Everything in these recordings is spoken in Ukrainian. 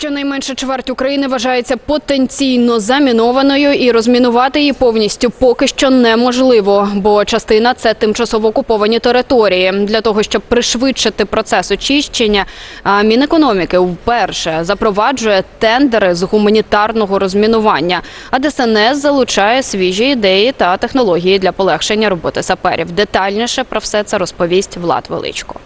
Щонайменше чверть України вважається потенційно замінованою, і розмінувати її повністю поки що неможливо, бо частина це тимчасово окуповані території. Для того щоб пришвидшити процес очищення, Мінекономіки вперше запроваджує тендери з гуманітарного розмінування. А ДСНС залучає свіжі ідеї та технології для полегшення роботи саперів. Детальніше про все це розповість Влад Величко.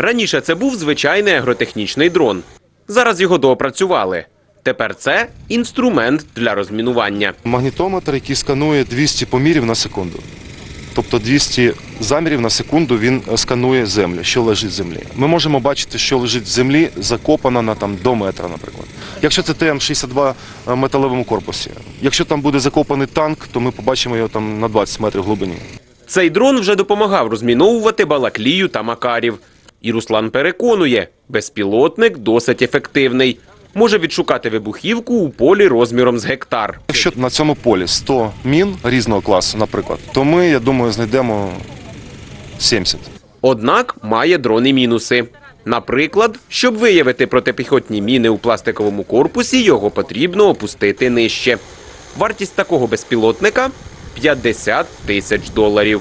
Раніше це був звичайний агротехнічний дрон. Зараз його доопрацювали. Тепер це інструмент для розмінування. Магнітометр, який сканує 200 помірів на секунду. Тобто 200 замірів на секунду він е, сканує землю, що лежить в землі. Ми можемо бачити, що лежить в землі, закопано на там до метра, наприклад. Якщо це ТМ-62 в металевому корпусі. Якщо там буде закопаний танк, то ми побачимо його там на 20 метрів глибині. Цей дрон вже допомагав розміновувати Балаклію та Макарів. І Руслан переконує, безпілотник досить ефективний. Може відшукати вибухівку у полі розміром з гектар. Якщо на цьому полі 100 мін різного класу, наприклад, то ми, я думаю, знайдемо 70. Однак має дрон і мінуси. Наприклад, щоб виявити протипіхотні міни у пластиковому корпусі, його потрібно опустити нижче. Вартість такого безпілотника 50 тисяч доларів.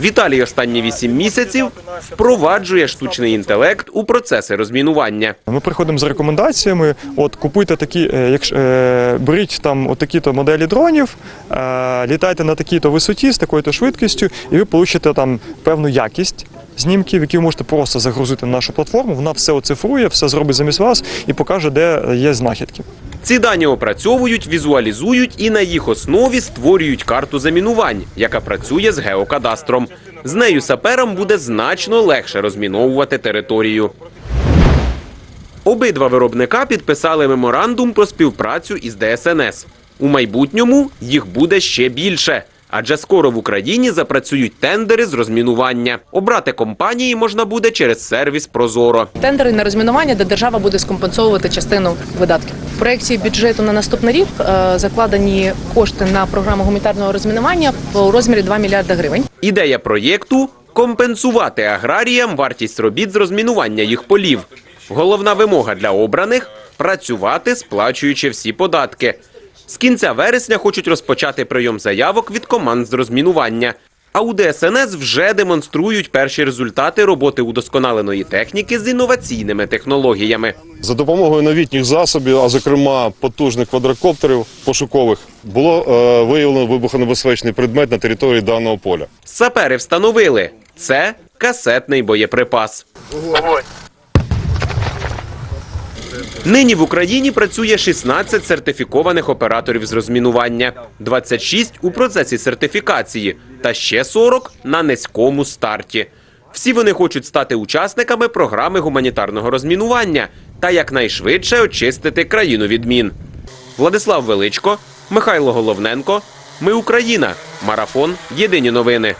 Віталій останні 8 місяців впроваджує штучний інтелект у процеси розмінування. Ми приходимо з рекомендаціями. От купуйте такі, е, якщо е, беріть там отакі то моделі дронів, е, літайте на такій-то висоті з такою-то швидкістю, і ви получите там певну якість. Знімків, які ви можете просто загрузити на нашу платформу, вона все оцифрує, все зробить замість вас і покаже, де є знахідки. Ці дані опрацьовують, візуалізують і на їх основі створюють карту замінувань, яка працює з геокадастром. З нею саперам буде значно легше розміновувати територію. Обидва виробника підписали меморандум про співпрацю із ДСНС. У майбутньому їх буде ще більше. Адже скоро в Україні запрацюють тендери з розмінування. Обрати компанії можна буде через сервіс Прозоро. тендери на розмінування, де держава буде скомпенсовувати частину видатків. В проєкті бюджету на наступний рік е, закладені кошти на програму гуманітарного розмінування у розмірі 2 мільярди гривень. Ідея проєкту компенсувати аграріям вартість робіт з розмінування їх полів. Головна вимога для обраних працювати, сплачуючи всі податки. З кінця вересня хочуть розпочати прийом заявок від команд з розмінування. А у ДСНС вже демонструють перші результати роботи удосконаленої техніки з інноваційними технологіями. За допомогою новітніх засобів, а зокрема потужних квадрокоптерів пошукових, було е, виявлено вибухонебезпечний предмет на території даного поля. Сапери встановили це касетний боєприпас. Нині в Україні працює 16 сертифікованих операторів з розмінування, 26 у процесі сертифікації та ще 40 на низькому старті. Всі вони хочуть стати учасниками програми гуманітарного розмінування та якнайшвидше очистити країну від мін. Владислав Величко, Михайло Головненко. Ми Україна. Марафон. Єдині новини.